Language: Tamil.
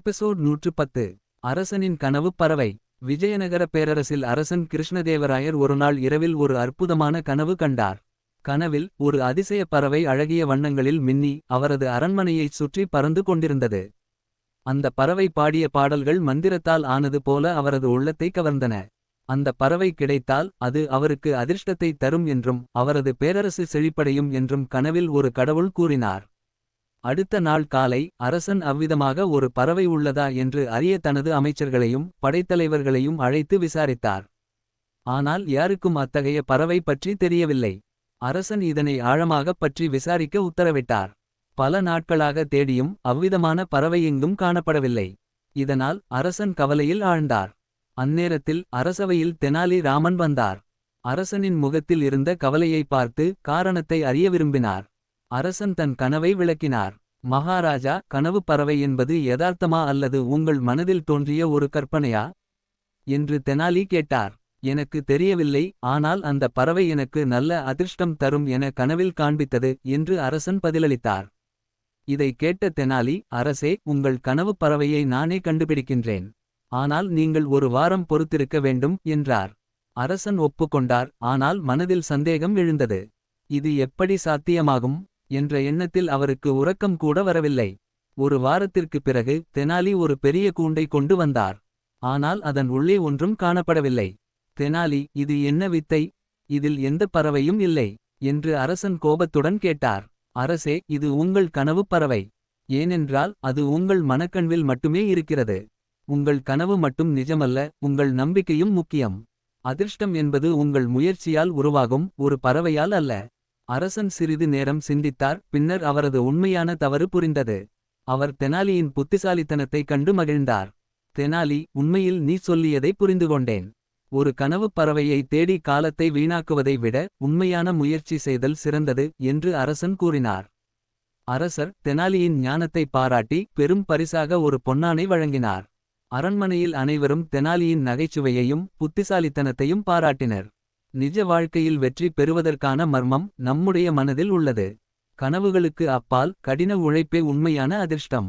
எபிசோட் நூற்று பத்து அரசனின் கனவு பறவை. விஜயநகர பேரரசில் அரசன் கிருஷ்ணதேவராயர் ஒருநாள் இரவில் ஒரு அற்புதமான கனவு கண்டார். கனவில் ஒரு அதிசய பறவை அழகிய வண்ணங்களில் மின்னி அவரது அரண்மனையைச் சுற்றி பறந்து கொண்டிருந்தது. அந்த பறவை பாடிய பாடல்கள் மந்திரத்தால் ஆனது போல அவரது உள்ளத்தை கவர்ந்தன. அந்த பறவை கிடைத்தால் அது அவருக்கு அதிர்ஷ்டத்தை தரும் என்றும் அவரது பேரரசு செழிப்படையும் என்றும் கனவில் ஒரு கடவுள் கூறினார். அடுத்த நாள் காலை அரசன் அவ்விதமாக ஒரு பறவை உள்ளதா என்று அறிய தனது அமைச்சர்களையும் படைத்தலைவர்களையும் அழைத்து விசாரித்தார். ஆனால் யாருக்கும் அத்தகைய பறவை பற்றி தெரியவில்லை. அரசன் இதனை ஆழமாகப் பற்றி விசாரிக்க உத்தரவிட்டார். பல நாட்களாக தேடியும் அவ்விதமான பறவை எங்கும் காணப்படவில்லை. இதனால் அரசன் கவலையில் ஆழ்ந்தார். அந்நேரத்தில் அரசவையில் தெனாலி ராமன் வந்தார். அரசனின் முகத்தில் இருந்த கவலையை பார்த்து காரணத்தை அறிய விரும்பினார். அரசன் தன் கனவை விளக்கினார். மகாராஜா கனவு பறவை என்பது யதார்த்தமா அல்லது உங்கள் மனதில் தோன்றிய ஒரு கற்பனையா? என்று தெனாலி கேட்டார். எனக்கு தெரியவில்லை ஆனால் அந்த பறவை எனக்கு நல்ல அதிர்ஷ்டம் தரும் என கனவில் காண்பித்தது என்று அரசன் பதிலளித்தார். இதை கேட்ட தெனாலி அரசே உங்கள் கனவு பறவையை நானே கண்டுபிடிக்கின்றேன். ஆனால் நீங்கள் ஒரு வாரம் பொறுத்திருக்க வேண்டும் என்றார். அரசன் ஒப்புக்கொண்டார். ஆனால் மனதில் சந்தேகம் எழுந்தது. இது எப்படி சாத்தியமாகும்? என்ற எண்ணத்தில் அவருக்கு உறக்கம் கூட வரவில்லை. ஒரு வாரத்திற்குப் பிறகு தெனாலி ஒரு பெரிய கூண்டை கொண்டு வந்தார். ஆனால் அதன் உள்ளே ஒன்றும் காணப்படவில்லை. தெனாலி இது என்ன வித்தை? இதில் எந்த பறவையும் இல்லை என்று அரசன் கோபத்துடன் கேட்டார். அரசே இது உங்கள் கனவு பறவை. ஏனென்றால் அது உங்கள் மனக்கண்வில் மட்டுமே இருக்கிறது. உங்கள் கனவு மட்டும் நிஜமல்ல உங்கள் நம்பிக்கையும் முக்கியம். அதிர்ஷ்டம் என்பது உங்கள் முயற்சியால் உருவாகும் ஒரு பறவையால் அல்ல. அரசன் சிறிது நேரம் சிந்தித்தார் பின்னர் அவரது உண்மையான தவறு புரிந்தது. அவர் தெனாலியின் புத்திசாலித்தனத்தைக் கண்டு மகிழ்ந்தார். தெனாலி உண்மையில் நீ சொல்லியதை புரிந்துகொண்டேன். ஒரு கனவு பறவையை தேடி காலத்தை வீணாக்குவதை விட உண்மையான முயற்சி செய்தல் சிறந்தது என்று அரசன் கூறினார். அரசர் தெனாலியின் ஞானத்தை பாராட்டி பெரும் பரிசாக ஒரு பொன்னானை வழங்கினார். அரண்மனையில் அனைவரும் தெனாலியின் நகைச்சுவையையும் புத்திசாலித்தனத்தையும் பாராட்டினர். நிஜ வாழ்க்கையில் வெற்றி பெறுவதற்கான மர்மம் நம்முடைய மனதில் உள்ளது. கனவுகளுக்கு அப்பால் கடின உழைப்பே உண்மையான அதிர்ஷ்டம்.